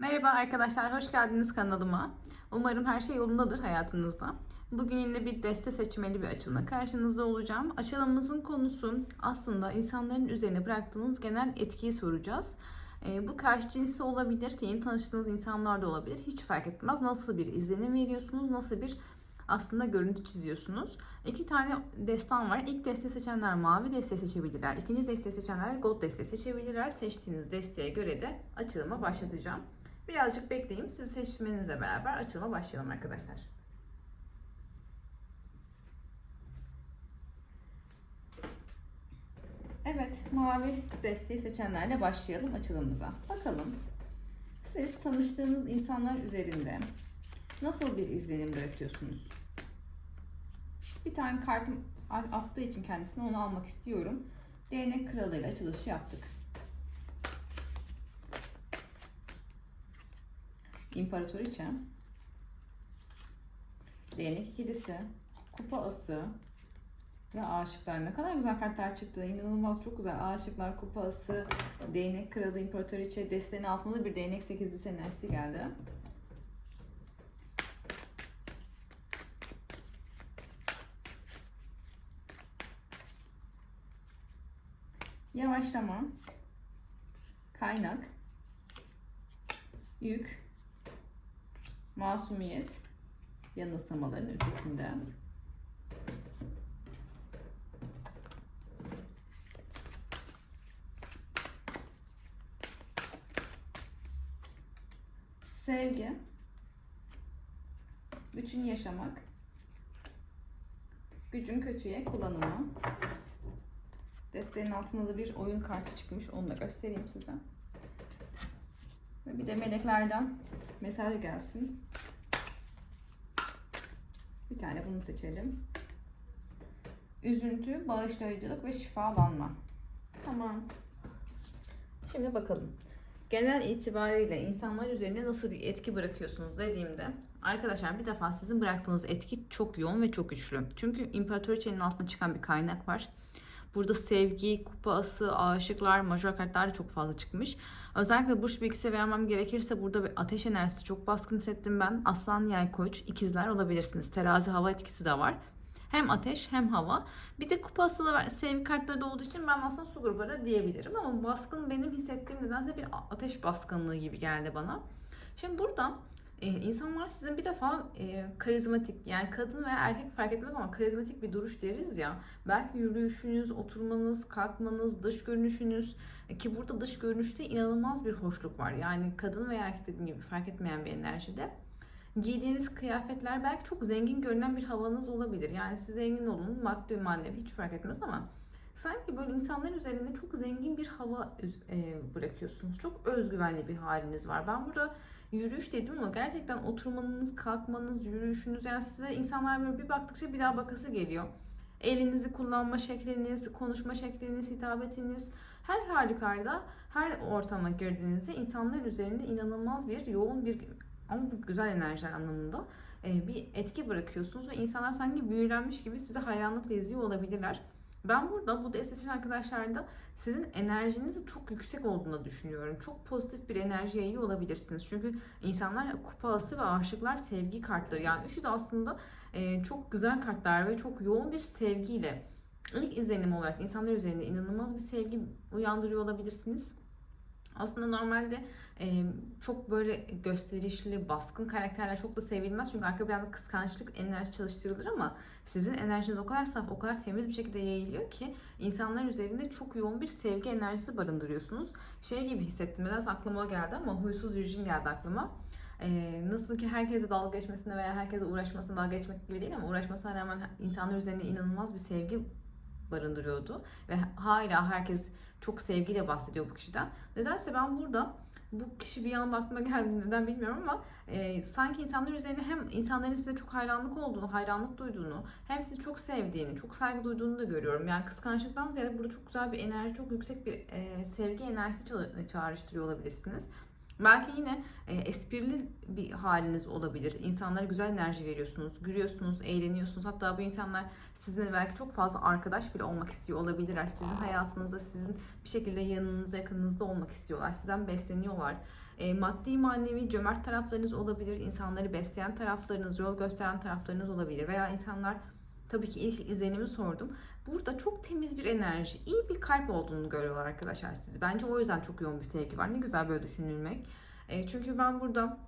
Merhaba arkadaşlar, hoş geldiniz kanalıma. Umarım her şey yolundadır hayatınızda. Bugün yine bir deste seçmeli bir açılma karşınızda olacağım. Açılımımızın konusu aslında insanların üzerine bıraktığınız genel etkiyi soracağız. Ee, bu karşı cinsi olabilir, yeni tanıştığınız insanlar da olabilir. Hiç fark etmez. Nasıl bir izlenim veriyorsunuz, nasıl bir aslında görüntü çiziyorsunuz. İki tane destan var. İlk deste seçenler mavi deste seçebilirler. İkinci deste seçenler gold deste seçebilirler. Seçtiğiniz desteğe göre de açılıma başlatacağım. Birazcık bekleyeyim. Siz seçmenizle beraber açılıma başlayalım arkadaşlar. Evet, mavi desteği seçenlerle başlayalım açılımımıza. Bakalım siz tanıştığınız insanlar üzerinde nasıl bir izlenim bırakıyorsunuz? Bir tane kartım attığı için kendisine onu almak istiyorum. Değnek kralıyla açılışı yaptık. İmparatoriçe, Değnek ikilisi, Kupa ası ve Aşıklar. Ne kadar güzel kartlar çıktı. İnanılmaz çok güzel. Aşıklar, Kupa ası, Değnek kralı, İmparatoriçe, destenin altında bir Değnek sekizlisi enerjisi geldi. Yavaşlama, kaynak, yük, masumiyet, yanılsamaların ötesinde. Sevgi, bütün yaşamak, gücün kötüye kullanımı, Desteğin altında da bir oyun kartı çıkmış. Onu da göstereyim size. Ve bir de meleklerden mesaj gelsin. Bir tane bunu seçelim. Üzüntü, bağışlayıcılık ve şifalanma. Tamam. Şimdi bakalım. Genel itibariyle insanlar üzerine nasıl bir etki bırakıyorsunuz dediğimde arkadaşlar bir defa sizin bıraktığınız etki çok yoğun ve çok güçlü. Çünkü imparatoriçenin altına çıkan bir kaynak var. Burada sevgi, kupası, aşıklar, majör kartlar da çok fazla çıkmış. Özellikle burç bilgisi vermem gerekirse burada bir ateş enerjisi çok baskın hissettim ben. Aslan, yay, koç, ikizler olabilirsiniz. Terazi, hava etkisi de var. Hem ateş hem hava. Bir de da var. Sevgi kartları da olduğu için ben aslında su grubu da diyebilirim. Ama baskın benim hissettiğim nedense bir ateş baskınlığı gibi geldi bana. Şimdi burada ee, insanlar sizin bir defa e, karizmatik yani kadın veya erkek fark etmez ama karizmatik bir duruş deriz ya. Belki yürüyüşünüz, oturmanız, kalkmanız, dış görünüşünüz e, ki burada dış görünüşte inanılmaz bir hoşluk var. Yani kadın veya erkek dediğim gibi fark etmeyen bir enerjide. Giydiğiniz kıyafetler belki çok zengin görünen bir havanız olabilir. Yani siz zengin olun, maddi manevi hiç fark etmez ama sanki böyle insanların üzerinde çok zengin bir hava e, bırakıyorsunuz. Çok özgüvenli bir haliniz var. Ben burada yürüyüş dedim ama gerçekten oturmanız, kalkmanız, yürüyüşünüz yani size insanlar böyle bir baktıkça bir daha bakası geliyor. Elinizi kullanma şekliniz, konuşma şekliniz, hitabetiniz her halükarda her ortama girdiğinizde insanlar üzerinde inanılmaz bir yoğun bir ama bu güzel enerjiler anlamında bir etki bırakıyorsunuz ve insanlar sanki büyülenmiş gibi size hayranlıkla izliyor olabilirler. Ben burada bu desteçin arkadaşlarda sizin enerjinizin çok yüksek olduğunu düşünüyorum. Çok pozitif bir enerji yayıyor olabilirsiniz. Çünkü insanlar kupası ve aşıklar sevgi kartları. Yani üçü de aslında e, çok güzel kartlar ve çok yoğun bir sevgiyle ilk izlenim olarak insanlar üzerinde inanılmaz bir sevgi uyandırıyor olabilirsiniz. Aslında normalde çok böyle gösterişli, baskın karakterler çok da sevilmez. Çünkü arka planda kıskançlık enerji çalıştırılır ama sizin enerjiniz o kadar saf, o kadar temiz bir şekilde yayılıyor ki insanlar üzerinde çok yoğun bir sevgi enerjisi barındırıyorsunuz. Şey gibi hissettim, biraz aklıma o geldi ama huysuz virjin geldi aklıma. Ee, nasıl ki herkese dalga geçmesine veya herkese uğraşmasına dalga geçmek gibi değil ama uğraşmasına rağmen insanlar üzerine inanılmaz bir sevgi barındırıyordu. Ve hala herkes çok sevgiyle bahsediyor bu kişiden. Nedense ben burada bu kişi bir anda aklıma geldi neden bilmiyorum ama e, sanki insanlar üzerine hem insanların size çok hayranlık olduğunu, hayranlık duyduğunu, hem sizi çok sevdiğini, çok saygı duyduğunu da görüyorum. Yani kıskançlıktan ziyade burada çok güzel bir enerji, çok yüksek bir e, sevgi enerjisi çağrıştırıyor olabilirsiniz. Belki yine e, esprili bir haliniz olabilir. İnsanlara güzel enerji veriyorsunuz, gülüyorsunuz, eğleniyorsunuz. Hatta bu insanlar sizinle belki çok fazla arkadaş bile olmak istiyor olabilirler. Sizin hayatınızda, sizin bir şekilde yanınızda, yakınınızda olmak istiyorlar. Sizden besleniyorlar. E, maddi, manevi, cömert taraflarınız olabilir. İnsanları besleyen taraflarınız, yol gösteren taraflarınız olabilir. Veya insanlar tabii ki ilk izlenimi sordum. Burada çok temiz bir enerji, iyi bir kalp olduğunu görüyorlar arkadaşlar sizi. Bence o yüzden çok yoğun bir sevgi var. Ne güzel böyle düşünülmek. E, çünkü ben burada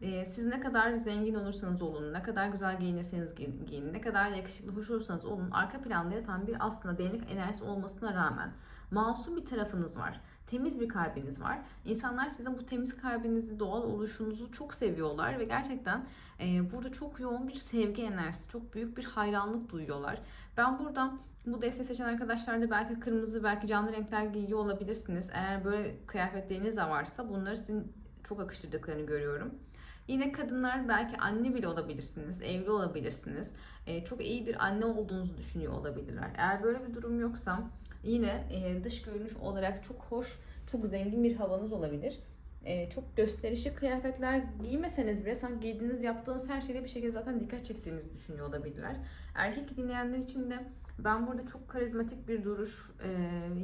e, siz ne kadar zengin olursanız olun, ne kadar güzel giyinirseniz giyin, ne kadar yakışıklı, hoş olursanız olun, arka planda yatan bir aslında derinlik enerjisi olmasına rağmen masum bir tarafınız var. Temiz bir kalbiniz var. İnsanlar sizin bu temiz kalbinizi, doğal oluşunuzu çok seviyorlar ve gerçekten e, burada çok yoğun bir sevgi enerjisi, çok büyük bir hayranlık duyuyorlar. Ben burada bu desteği seçen arkadaşlar da belki kırmızı, belki canlı renkler giyiyor olabilirsiniz. Eğer böyle kıyafetleriniz de varsa bunları sizin çok akıştırdıklarını görüyorum. Yine kadınlar belki anne bile olabilirsiniz, evli olabilirsiniz. Ee, çok iyi bir anne olduğunuzu düşünüyor olabilirler. Eğer böyle bir durum yoksa yine e, dış görünüş olarak çok hoş, çok zengin bir havanız olabilir. E, çok gösterişli kıyafetler giymeseniz bile sanki giydiğiniz, yaptığınız her şeyle bir şekilde zaten dikkat çektiğinizi düşünüyor olabilirler. Erkek dinleyenler için de ben burada çok karizmatik bir duruş, e,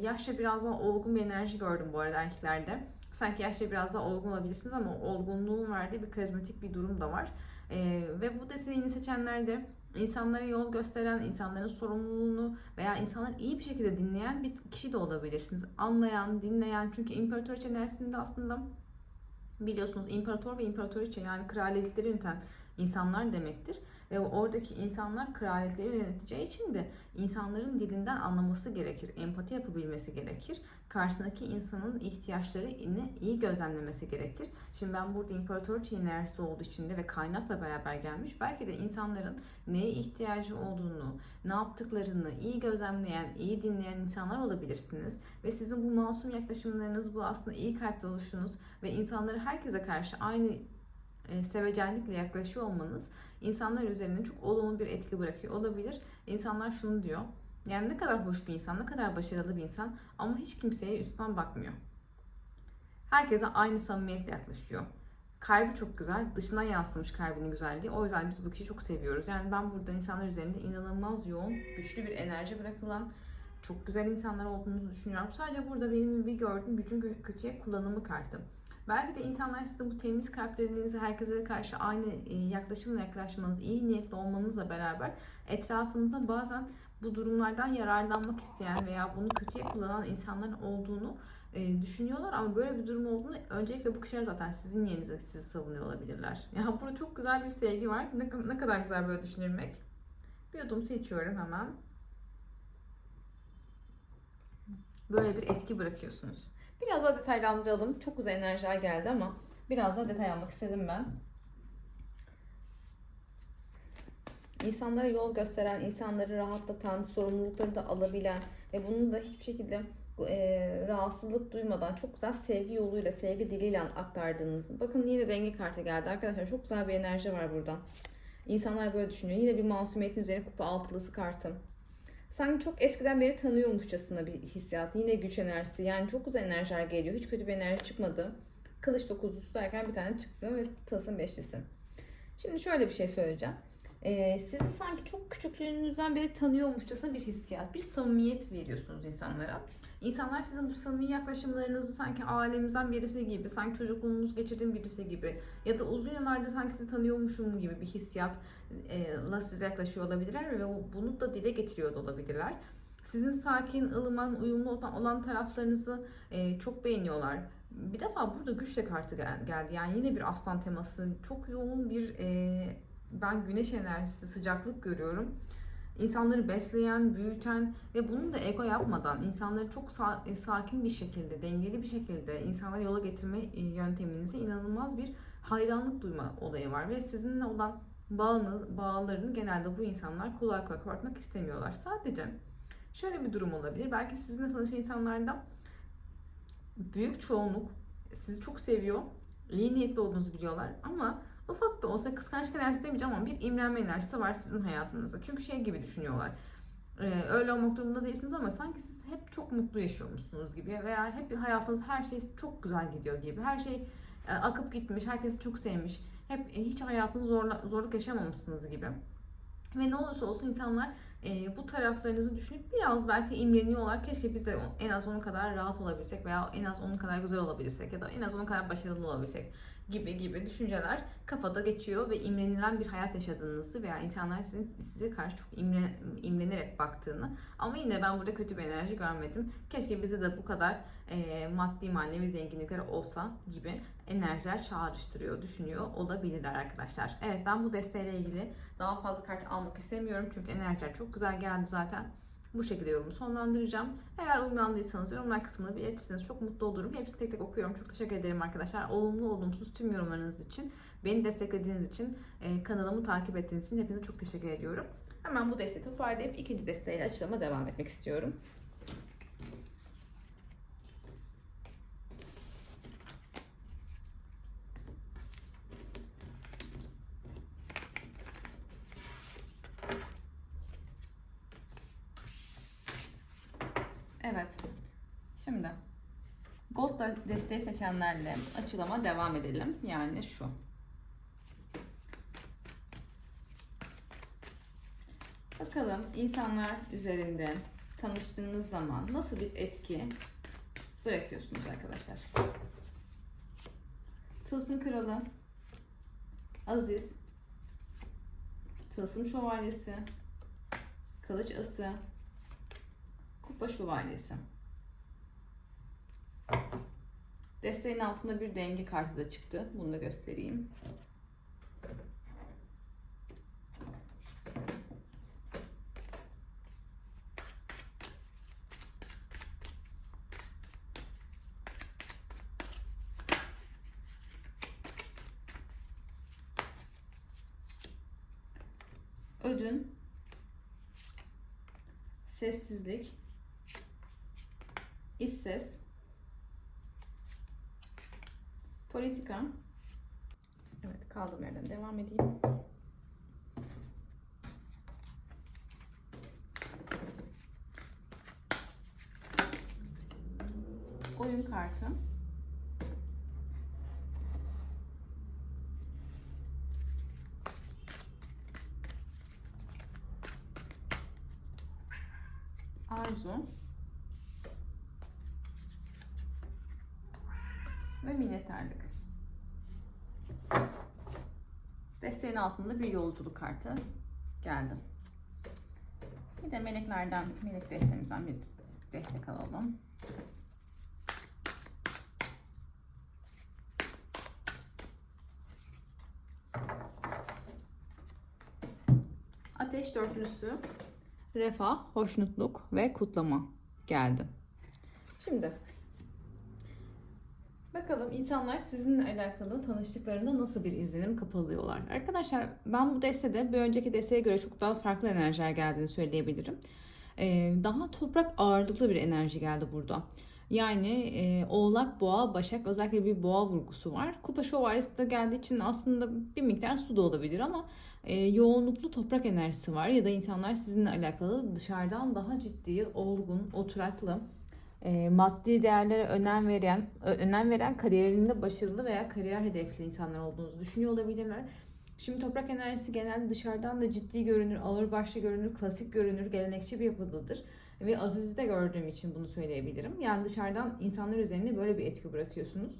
yaşça biraz daha olgun bir enerji gördüm bu arada erkeklerde. Sanki yaşça biraz daha olgun olabilirsiniz ama olgunluğun verdiği bir karizmatik bir durum da var. E, ve bu desteğini seçenler de insanlara yol gösteren, insanların sorumluluğunu veya insanları iyi bir şekilde dinleyen bir kişi de olabilirsiniz. Anlayan, dinleyen çünkü imparator enerjisinde aslında biliyorsunuz imparator ve imparatoriçe yani kraliyetleri yöneten insanlar demektir. Ve oradaki insanlar kraliyetleri yöneteceği için de insanların dilinden anlaması gerekir. Empati yapabilmesi gerekir. Karşısındaki insanın ihtiyaçlarını iyi gözlemlemesi gerekir. Şimdi ben burada imparatoriçe enerjisi olduğu için de ve kaynakla beraber gelmiş. Belki de insanların neye ihtiyacı olduğunu, ne yaptıklarını iyi gözlemleyen, iyi dinleyen insanlar olabilirsiniz. Ve sizin bu masum yaklaşımlarınız, bu aslında iyi kalpli oluşunuz ve insanları herkese karşı aynı sevecenlikle yaklaşıyor olmanız insanlar üzerinde çok olumlu bir etki bırakıyor olabilir. İnsanlar şunu diyor. Yani ne kadar hoş bir insan, ne kadar başarılı bir insan ama hiç kimseye üstten bakmıyor. Herkese aynı samimiyetle yaklaşıyor. Kalbi çok güzel, dışına yansımış kalbinin güzelliği. O yüzden biz bu kişiyi çok seviyoruz. Yani ben burada insanlar üzerinde inanılmaz yoğun, güçlü bir enerji bırakılan, çok güzel insanlar olduğunuzu düşünüyorum. Sadece burada benim bir gördüğüm gücün kötüye kullanımı kartı. Belki de insanlar size bu temiz kalplerinizi herkese karşı aynı e, yaklaşımla yaklaşmanız, iyi niyetli olmanızla beraber etrafınıza bazen bu durumlardan yararlanmak isteyen veya bunu kötüye kullanan insanların olduğunu e, düşünüyorlar ama böyle bir durum olduğunu öncelikle bu kişiler zaten sizin yerinize sizi savunuyor olabilirler. Yani burada çok güzel bir sevgi var. Ne, ne kadar güzel böyle düşünülmek. Bir yudum seçiyorum hemen. Böyle bir etki bırakıyorsunuz. Biraz daha detaylandıralım. Çok güzel enerjiler geldi ama biraz daha detay almak istedim ben. İnsanlara yol gösteren, insanları rahatlatan, sorumlulukları da alabilen ve bunu da hiçbir şekilde e, rahatsızlık duymadan çok güzel sevgi yoluyla, sevgi diliyle aktardığınız. Bakın yine denge kartı geldi arkadaşlar. Çok güzel bir enerji var burada. İnsanlar böyle düşünüyor. Yine bir masumiyetin üzerine kupa altılısı kartım sanki çok eskiden beri tanıyormuşçasına bir hissiyat. Yine güç enerjisi. Yani çok güzel enerjiler geliyor. Hiç kötü bir enerji çıkmadı. Kılıç dokuzlusu derken bir tane çıktı ve tılsım beşlisi. Şimdi şöyle bir şey söyleyeceğim. Ee, sizi sanki çok küçüklüğünüzden beri tanıyormuşçasına bir hissiyat, bir samimiyet veriyorsunuz insanlara. İnsanlar sizin bu samimi yaklaşımlarınızı sanki ailemizden birisi gibi, sanki çocukluğunuz geçirdiğin birisi gibi ya da uzun yıllarda sanki sizi tanıyormuşum gibi bir hissiyatla size yaklaşıyor olabilirler ve bunu da dile getiriyor da olabilirler. Sizin sakin, ılıman, uyumlu olan taraflarınızı e, çok beğeniyorlar. Bir defa burada güçle kartı geldi. Yani yine bir aslan teması. Çok yoğun bir e, ben güneş enerjisi, sıcaklık görüyorum insanları besleyen, büyüten ve bunu da ego yapmadan insanları çok e, sakin bir şekilde, dengeli bir şekilde insanları yola getirme e, yönteminize inanılmaz bir hayranlık duyma olayı var ve sizinle olan bağını, bağlarını genelde bu insanlar kolay kolay kopartmak istemiyorlar. Sadece şöyle bir durum olabilir. Belki sizinle tanışan insanlarda büyük çoğunluk sizi çok seviyor, iyi niyetli olduğunuzu biliyorlar ama Ufak da olsa kıskançlık enerjisi demeyeceğim ama bir imrenme enerjisi var sizin hayatınızda. Çünkü şey gibi düşünüyorlar. Ee, öyle olmak durumunda değilsiniz ama sanki siz hep çok mutlu yaşıyormuşsunuz gibi veya hep hayatınız her şey çok güzel gidiyor gibi. Her şey e, akıp gitmiş, herkes çok sevmiş. Hep e, hiç hayatınızda zorla, zorluk yaşamamışsınız gibi. Ve ne olursa olsun insanlar e, bu taraflarınızı düşünüp biraz belki imreniyorlar. Keşke biz de en az onun kadar rahat olabilsek veya en az onun kadar güzel olabilirsek ya da en az onun kadar başarılı olabilsek gibi gibi düşünceler kafada geçiyor ve imrenilen bir hayat yaşadığınızı veya insanlar sizin size karşı çok imre, imrenerek baktığını ama yine ben burada kötü bir enerji görmedim. Keşke bize de bu kadar e, maddi manevi zenginlikler olsa gibi enerjiler çağrıştırıyor, düşünüyor olabilirler arkadaşlar. Evet ben bu desteğiyle ilgili daha fazla kart almak istemiyorum çünkü enerjiler çok güzel geldi zaten. Bu şekilde yorumu sonlandıracağım. Eğer uygulandıysanız yorumlar kısmına belirtirseniz çok mutlu olurum. Hepsini tek tek okuyorum. Çok teşekkür ederim arkadaşlar. Olumlu olumsuz tüm yorumlarınız için, beni desteklediğiniz için, e, kanalımı takip ettiğiniz için hepinize çok teşekkür ediyorum. Hemen bu desteği toparlayıp ikinci desteğiyle açılıma devam etmek istiyorum. Evet. Şimdi Gold da- desteği seçenlerle açılıma devam edelim. Yani şu. Bakalım insanlar üzerinde tanıştığınız zaman nasıl bir etki bırakıyorsunuz arkadaşlar. Tılsım Kralı, Aziz, Tılsım Şövalyesi, Kılıç Ası, Kupa Şövalyesi. Desteğin altında bir denge kartı da çıktı. Bunu da göstereyim. Ödün, sessizlik, Evet kaldığım yerden devam edeyim. Oyun kartı. Arzu. Ve minnettarlık. Desteğin altında bir yolculuk kartı geldi. Bir de meleklerden, melek desteğimizden bir destek alalım. Ateş dörtlüsü, refah, hoşnutluk ve kutlama geldi. Şimdi Bakalım insanlar sizinle alakalı tanıştıklarında nasıl bir izlenim kapılıyorlar. Arkadaşlar ben bu destede bir önceki desteğe göre çok daha farklı enerjiler geldiğini söyleyebilirim. Ee, daha toprak ağırlıklı bir enerji geldi burada. Yani e, oğlak, boğa, başak özellikle bir boğa vurgusu var. Kupa şövalyesi de geldiği için aslında bir miktar su da olabilir ama e, yoğunluklu toprak enerjisi var. Ya da insanlar sizinle alakalı dışarıdan daha ciddi, olgun, oturaklı, e, maddi değerlere önem veren, önem veren kariyerinde başarılı veya kariyer hedefli insanlar olduğunuzu düşünüyor olabilirler. Şimdi toprak enerjisi genelde dışarıdan da ciddi görünür, ağırbaşlı görünür, klasik görünür, gelenekçi bir yapıdadır. Ve Aziz'i de gördüğüm için bunu söyleyebilirim. Yani dışarıdan insanlar üzerine böyle bir etki bırakıyorsunuz.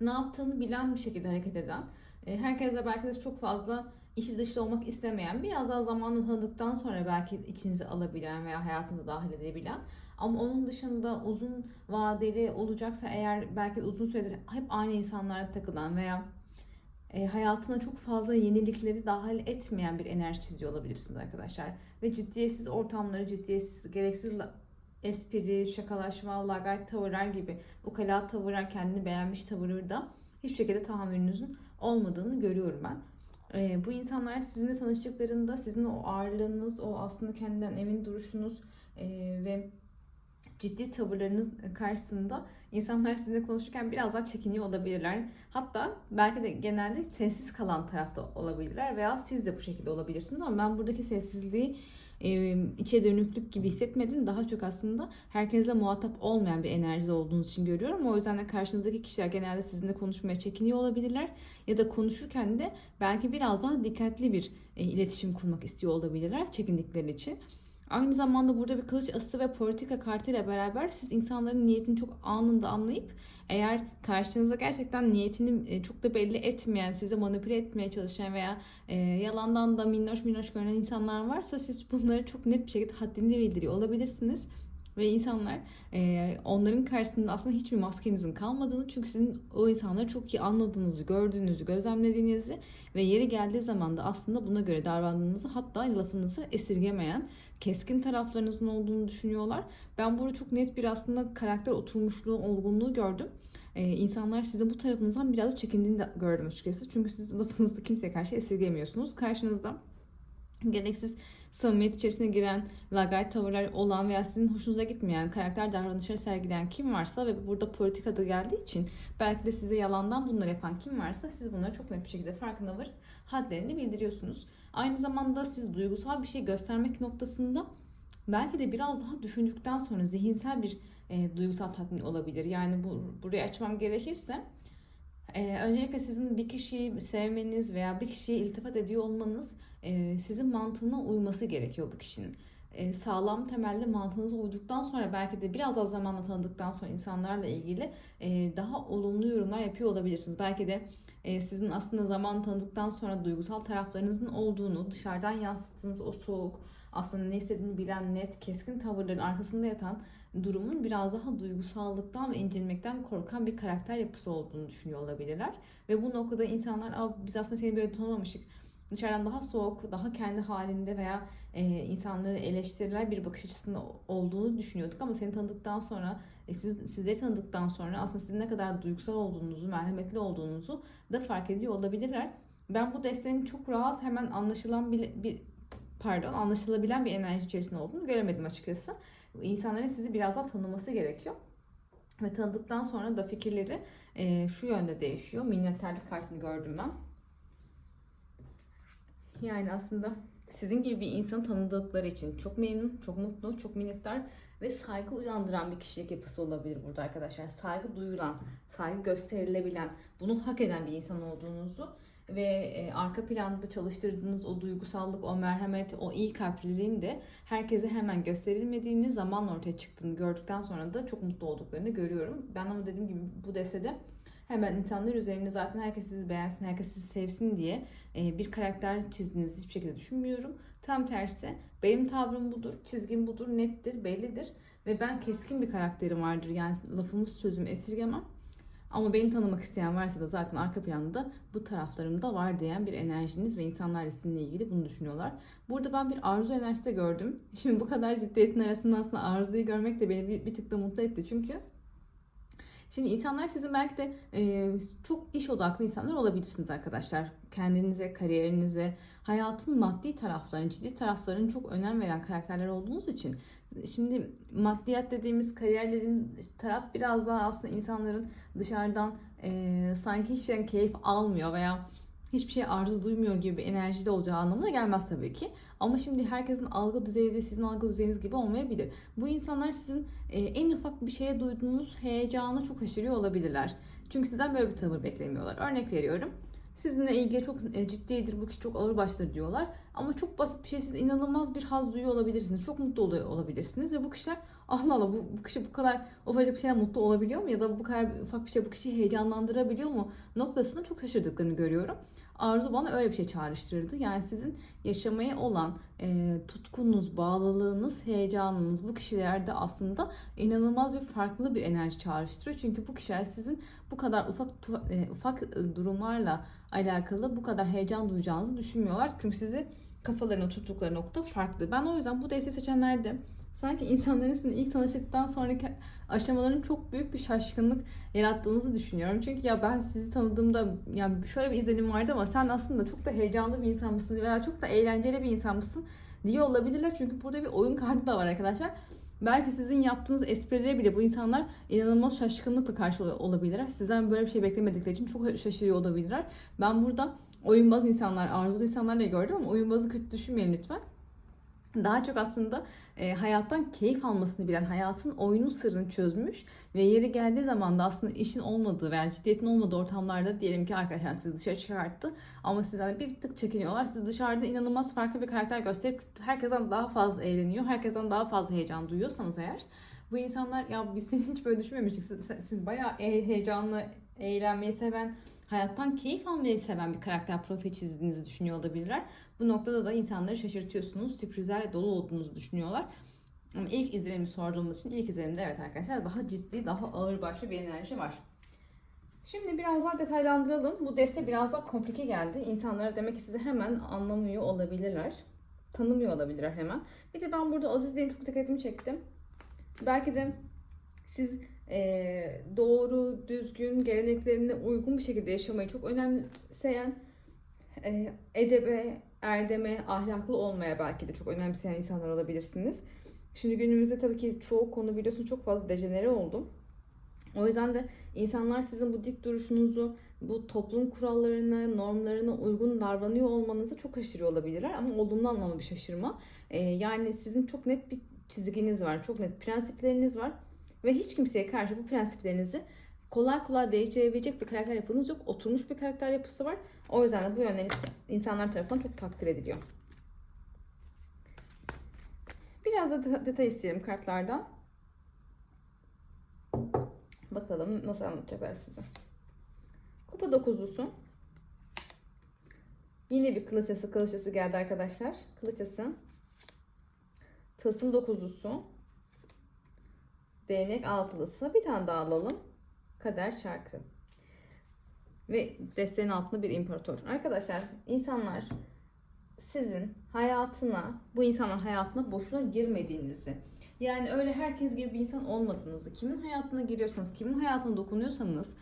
Ne yaptığını bilen bir şekilde hareket eden, e, herkese belki de çok fazla içi dışta olmak istemeyen, biraz daha zamanla tanıdıktan sonra belki içinize alabilen veya hayatınıza dahil edebilen ama onun dışında uzun vadeli olacaksa eğer belki uzun süredir hep aynı insanlara takılan veya e, hayatına çok fazla yenilikleri dahil etmeyen bir enerji çiziyor olabilirsiniz arkadaşlar. Ve ciddiyetsiz ortamları, ciddiyetsiz, gereksiz espri, şakalaşma, lagayt tavırlar gibi ukala tavırlar, kendini beğenmiş tavırı da hiçbir şekilde tahammülünüzün olmadığını görüyorum ben. E, bu insanlar sizinle tanıştıklarında sizin o ağırlığınız, o aslında kendinden emin duruşunuz e, ve ciddi tavırlarınız karşısında insanlar sizinle konuşurken biraz daha çekiniyor olabilirler. Hatta belki de genelde sessiz kalan tarafta olabilirler veya siz de bu şekilde olabilirsiniz ama ben buradaki sessizliği içe dönüklük gibi hissetmedim. Daha çok aslında herkesle muhatap olmayan bir enerjide olduğunuz için görüyorum. O yüzden de karşınızdaki kişiler genelde sizinle konuşmaya çekiniyor olabilirler. Ya da konuşurken de belki biraz daha dikkatli bir iletişim kurmak istiyor olabilirler çekindikleri için. Aynı zamanda burada bir kılıç ası ve politika kartıyla beraber siz insanların niyetini çok anında anlayıp eğer karşınıza gerçekten niyetini e, çok da belli etmeyen, sizi manipüle etmeye çalışan veya e, yalandan da minnoş minnoş görünen insanlar varsa siz bunları çok net bir şekilde haddini bildiriyor olabilirsiniz. Ve insanlar e, onların karşısında aslında hiçbir maskenizin kalmadığını çünkü sizin o insanları çok iyi anladığınızı, gördüğünüzü, gözlemlediğinizi ve yeri geldiği zaman da aslında buna göre davrandığınızı hatta lafınızı esirgemeyen keskin taraflarınızın olduğunu düşünüyorlar. Ben burada çok net bir aslında karakter oturmuşluğu, olgunluğu gördüm. Ee, insanlar sizin bu tarafınızdan biraz çekindiğini de gördüm açıkçası. Çünkü siz lafınızda kimseye karşı esirgemiyorsunuz. Karşınızda gereksiz samimiyet içerisine giren, lagay tavırlar olan veya sizin hoşunuza gitmeyen karakter davranışları sergileyen kim varsa ve burada politikada geldiği için belki de size yalandan bunları yapan kim varsa siz bunları çok net bir şekilde farkına varıp hadlerini bildiriyorsunuz. Aynı zamanda siz duygusal bir şey göstermek noktasında belki de biraz daha düşündükten sonra zihinsel bir e, duygusal tatmin olabilir. Yani bu burayı açmam gerekirse e, öncelikle sizin bir kişiyi sevmeniz veya bir kişiye iltifat ediyor olmanız e, sizin mantığına uyması gerekiyor bu kişinin. E, sağlam temelli mantığınıza uyduktan sonra belki de biraz daha zamanla tanıdıktan sonra insanlarla ilgili e, daha olumlu yorumlar yapıyor olabilirsiniz. Belki de e, sizin aslında zaman tanıdıktan sonra duygusal taraflarınızın olduğunu, dışarıdan yansıttığınız o soğuk, aslında ne istediğini bilen net, keskin tavırların arkasında yatan durumun biraz daha duygusallıktan ve incinmekten korkan bir karakter yapısı olduğunu düşünüyor olabilirler. Ve bu noktada insanlar biz aslında seni böyle tanımamıştık dışarıdan daha soğuk, daha kendi halinde veya e, insanları eleştiriler bir bakış açısında olduğunu düşünüyorduk ama seni tanıdıktan sonra, e, siz, sizleri tanıdıktan sonra aslında sizin ne kadar duygusal olduğunuzu, merhametli olduğunuzu da fark ediyor olabilirler. Ben bu desteğin çok rahat hemen anlaşılan bir, bir pardon anlaşılabilen bir enerji içerisinde olduğunu göremedim açıkçası. İnsanların sizi biraz daha tanıması gerekiyor. Ve tanıdıktan sonra da fikirleri e, şu yönde değişiyor. Minnettarlık kartını gördüm ben. Yani aslında sizin gibi bir insanı tanıdıkları için çok memnun, çok mutlu, çok minnettar ve saygı uyandıran bir kişilik yapısı olabilir burada arkadaşlar. Saygı duyulan, saygı gösterilebilen, bunu hak eden bir insan olduğunuzu ve e, arka planda çalıştırdığınız o duygusallık, o merhamet, o iyi kalpliliğin de herkese hemen gösterilmediğini, zaman ortaya çıktığını gördükten sonra da çok mutlu olduklarını görüyorum. Ben ama dediğim gibi bu destede hemen insanlar üzerinde zaten herkes sizi beğensin, herkes sizi sevsin diye e, bir karakter çizdiğinizi hiçbir şekilde düşünmüyorum. Tam tersi benim tavrım budur, çizgim budur, nettir, bellidir ve ben keskin bir karakterim vardır. Yani lafımız sözümü esirgemem. Ama beni tanımak isteyen varsa da zaten arka planda bu taraflarımda var diyen bir enerjiniz ve insanlar sizinle ilgili bunu düşünüyorlar. Burada ben bir arzu enerjisi de gördüm. Şimdi bu kadar ciddiyetin arasında aslında arzuyu görmek de beni bir, bir tık da mutlu etti. Çünkü Şimdi insanlar sizin belki de e, çok iş odaklı insanlar olabilirsiniz arkadaşlar. Kendinize, kariyerinize, hayatın maddi taraflarını, ciddi taraflarını çok önem veren karakterler olduğunuz için Şimdi maddiyat dediğimiz kariyer dediğimiz taraf biraz daha aslında insanların dışarıdan e, sanki hiçbir şeyden keyif almıyor veya hiçbir şey arzu duymuyor gibi bir enerjide olacağı anlamına gelmez tabii ki. Ama şimdi herkesin algı düzeyi de sizin algı düzeyiniz gibi olmayabilir. Bu insanlar sizin e, en ufak bir şeye duyduğunuz heyecanı çok aşırıyor olabilirler. Çünkü sizden böyle bir tavır beklemiyorlar. Örnek veriyorum. Sizinle ilgili çok e, ciddidir, bu kişi çok ağır başlar diyorlar. Ama çok basit bir şey siz inanılmaz bir haz duyuyor olabilirsiniz. Çok mutlu oluyor olabilirsiniz ve bu kişiler Allah Allah bu, bu kişi bu kadar ufacık bir şeyden mutlu olabiliyor mu? Ya da bu kadar ufak bir şey bu kişiyi heyecanlandırabiliyor mu? Noktasında çok şaşırdıklarını görüyorum. Arzu bana öyle bir şey çağrıştırdı. Yani sizin yaşamaya olan e, tutkunuz, bağlılığınız, heyecanınız bu kişilerde aslında inanılmaz bir farklı bir enerji çağrıştırıyor. Çünkü bu kişiler sizin bu kadar ufak e, ufak durumlarla alakalı bu kadar heyecan duyacağınızı düşünmüyorlar. Çünkü sizi kafalarına tuttukları nokta farklı. Ben o yüzden bu desteği seçenlerde sanki insanların sizin ilk tanıştıktan sonraki aşamaların çok büyük bir şaşkınlık yarattığınızı düşünüyorum. Çünkü ya ben sizi tanıdığımda yani şöyle bir izlenim vardı ama sen aslında çok da heyecanlı bir insan mısın veya çok da eğlenceli bir insan mısın diye olabilirler. Çünkü burada bir oyun kartı da var arkadaşlar. Belki sizin yaptığınız esprilere bile bu insanlar inanılmaz şaşkınlıkla karşı olabilirler. Sizden böyle bir şey beklemedikleri için çok şaşırıyor olabilirler. Ben burada oyunbaz insanlar, arzulu insanlar da gördüm ama oyunbazı kötü düşünmeyin lütfen. Daha çok aslında e, hayattan keyif almasını bilen, hayatın oyunu sırrını çözmüş ve yeri geldiği zaman da aslında işin olmadığı veya ciddiyetin olmadığı ortamlarda diyelim ki arkadaşlar sizi dışarı çıkarttı ama sizden bir tık çekiniyorlar. Siz dışarıda inanılmaz farklı bir karakter gösterip herkesten daha fazla eğleniyor, herkesten daha fazla heyecan duyuyorsanız eğer bu insanlar ya biz seni hiç böyle düşünmemiştik. Siz, siz bayağı e- heyecanlı, eğlenmeyi seven, hayattan keyif almayı seven bir karakter profili çizdiğinizi düşünüyor olabilirler. Bu noktada da insanları şaşırtıyorsunuz. Sürprizlerle dolu olduğunuzu düşünüyorlar. Ama ilk izlenimi sorduğumuz için ilk izlenimde evet arkadaşlar daha ciddi, daha ağır başlı bir enerji var. Şimdi biraz daha detaylandıralım. Bu deste biraz daha komplike geldi. İnsanlara demek ki sizi hemen anlamıyor olabilirler. Tanımıyor olabilirler hemen. Bir de ben burada Aziz Bey'in çok dikkatimi çektim. Belki de siz doğru, düzgün, geleneklerine uygun bir şekilde yaşamayı çok önemseyen, eee, edebe, erdeme, ahlaklı olmaya belki de çok önemseyen insanlar olabilirsiniz. Şimdi günümüzde tabii ki çoğu konu biliyorsun çok fazla dejenere oldu. O yüzden de insanlar sizin bu dik duruşunuzu, bu toplum kurallarına, normlarına uygun davranıyor olmanızı çok aşırı olabilirler ama olumlu anlamda bir şaşırma. Ee, yani sizin çok net bir çizginiz var, çok net prensipleriniz var ve hiç kimseye karşı bu prensiplerinizi kolay kolay değiştirebilecek bir karakter yapınız yok. Oturmuş bir karakter yapısı var. O yüzden de bu yönleriniz insanlar tarafından çok takdir ediliyor. Biraz da de- detay isteyelim kartlardan. Bakalım nasıl anlatacaklar size. Kupa dokuzlusu. Yine bir kılıçası kılıçası geldi arkadaşlar. Kılıçası. Tılsım dokuzlusu. Değnek altılısı. Bir tane daha alalım. Kader çarkı. Ve desteğin altında bir imparator. Arkadaşlar insanlar sizin hayatına, bu insanın hayatına boşuna girmediğinizi, yani öyle herkes gibi bir insan olmadığınızı, kimin hayatına giriyorsanız, kimin hayatına dokunuyorsanız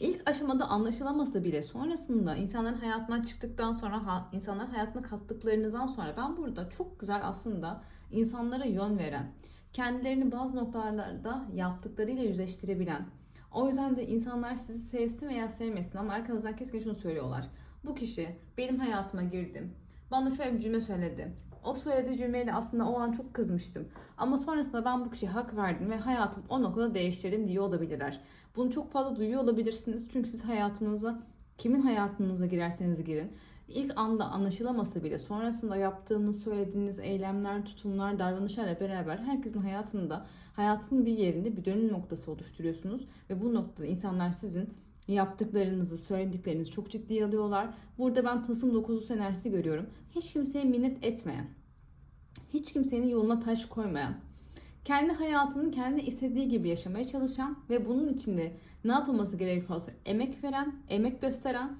ilk aşamada anlaşılamasa bile sonrasında insanların hayatından çıktıktan sonra insanların hayatına kattıklarınızdan sonra ben burada çok güzel aslında insanlara yön veren, kendilerini bazı noktalarda yaptıklarıyla yüzleştirebilen, o yüzden de insanlar sizi sevsin veya sevmesin ama arkanızdan kesin şunu söylüyorlar. Bu kişi benim hayatıma girdi. Bana şöyle bir cümle söyledi. O söylediği cümleyle aslında o an çok kızmıştım. Ama sonrasında ben bu kişiye hak verdim ve hayatım o noktada değiştirdim diye olabilirler. Bunu çok fazla duyuyor olabilirsiniz. Çünkü siz hayatınıza, kimin hayatınıza girerseniz girin. İlk anda anlaşılamasa bile sonrasında yaptığınız, söylediğiniz eylemler, tutumlar, davranışlarla beraber herkesin hayatında, hayatının bir yerinde bir dönüm noktası oluşturuyorsunuz. Ve bu noktada insanlar sizin yaptıklarınızı, söylediklerinizi çok ciddiye alıyorlar. Burada ben tasım 9'u enerjisi görüyorum. Hiç kimseye minnet etmeyen, hiç kimsenin yoluna taş koymayan, kendi hayatını kendi istediği gibi yaşamaya çalışan ve bunun içinde ne yapılması gerekiyorsa emek veren, emek gösteren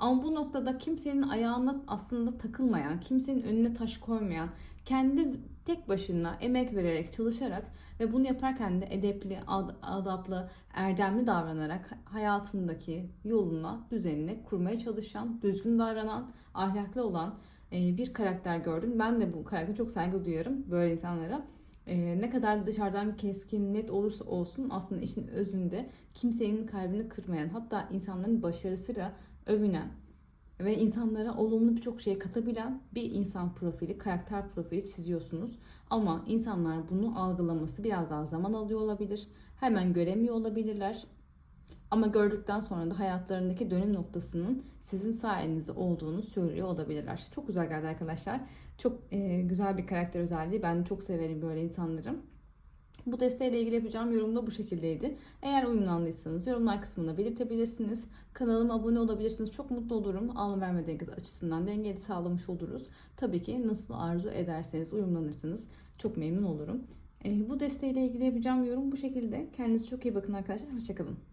ama bu noktada kimsenin ayağına aslında takılmayan, kimsenin önüne taş koymayan, kendi tek başına emek vererek, çalışarak ve bunu yaparken de edepli, ad- adaplı, erdemli davranarak hayatındaki yoluna, düzenini kurmaya çalışan, düzgün davranan, ahlaklı olan bir karakter gördüm. Ben de bu karaktere çok saygı duyuyorum böyle insanlara. E, ne kadar dışarıdan keskin, net olursa olsun aslında işin özünde kimsenin kalbini kırmayan, hatta insanların başarısıyla övünen ve insanlara olumlu birçok şey katabilen bir insan profili, karakter profili çiziyorsunuz. Ama insanlar bunu algılaması biraz daha zaman alıyor olabilir. Hemen göremiyor olabilirler. Ama gördükten sonra da hayatlarındaki dönüm noktasının sizin sayenizde olduğunu söylüyor olabilirler. Çok güzel geldi arkadaşlar. Çok e, güzel bir karakter özelliği. Ben çok severim böyle insanları. Bu desteğiyle ilgili yapacağım yorum da bu şekildeydi. Eğer uyumlandıysanız yorumlar kısmına belirtebilirsiniz. Kanalıma abone olabilirsiniz. Çok mutlu olurum. Alma verme dengesi açısından dengeyi sağlamış oluruz. Tabii ki nasıl arzu ederseniz, uyumlanırsanız çok memnun olurum. E, bu desteğiyle ilgili yapacağım yorum bu şekilde. Kendinize çok iyi bakın arkadaşlar. Hoşçakalın.